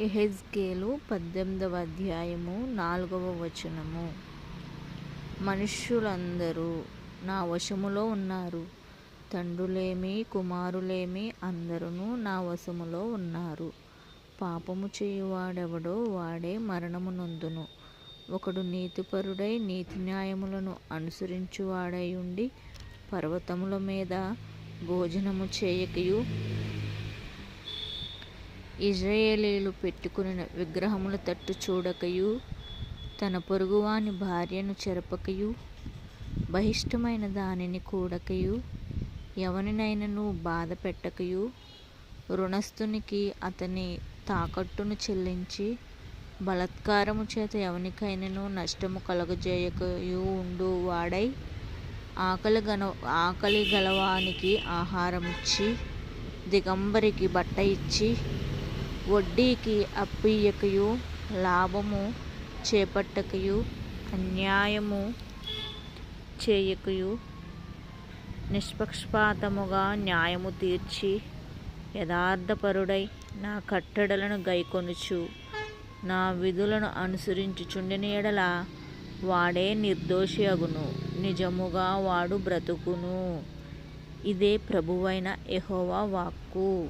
ఎహెజ్కేలు పద్దెనిమిదవ అధ్యాయము నాలుగవ వచనము. మనుష్యులందరూ నా వశములో ఉన్నారు. తండ్రులేమి కుమారులేమి అందరూ నా వశములో ఉన్నారు. పాపము చేయువాడెవడో వాడే మరణము నొందును. ఒకడు నీతిపరుడై నీతి న్యాయములను అనుసరించువాడై ఉండి పర్వతముల మీద భోజనము చేయకయు ఇజ్రాయేలీలు పెట్టుకుని విగ్రహముల తట్టు చూడకయు తన పొరుగువాని భార్యను చెరపకయు బహిష్టమైన దానిని కూడకయు ఎవనినైనను బాధ పెట్టకయు రుణస్థునికి అతని తాకట్టును చెల్లించి బలాత్కారము చేత ఎవనికైనను నష్టము కలుగజేయకయు ఉండు వాడై ఆకలి గన ఆకలి గలవానికి ఆహారమిచ్చి దిగంబరికి బట్ట ఇచ్చి వడ్డీకి అప్పియ్యకయు లాభము చేపట్టకయు అన్యాయము చేయకయు నిష్పక్షపాతముగా న్యాయము తీర్చి యథార్థపరుడై నా కట్టడలను గైకొనుచు నా విధులను అనుసరించుచుండిన ఎడల వాడే నిర్దోషి అగును నిజముగా వాడు బ్రతుకును. ఇదే ప్రభువైన ఎహోవా వాక్కు.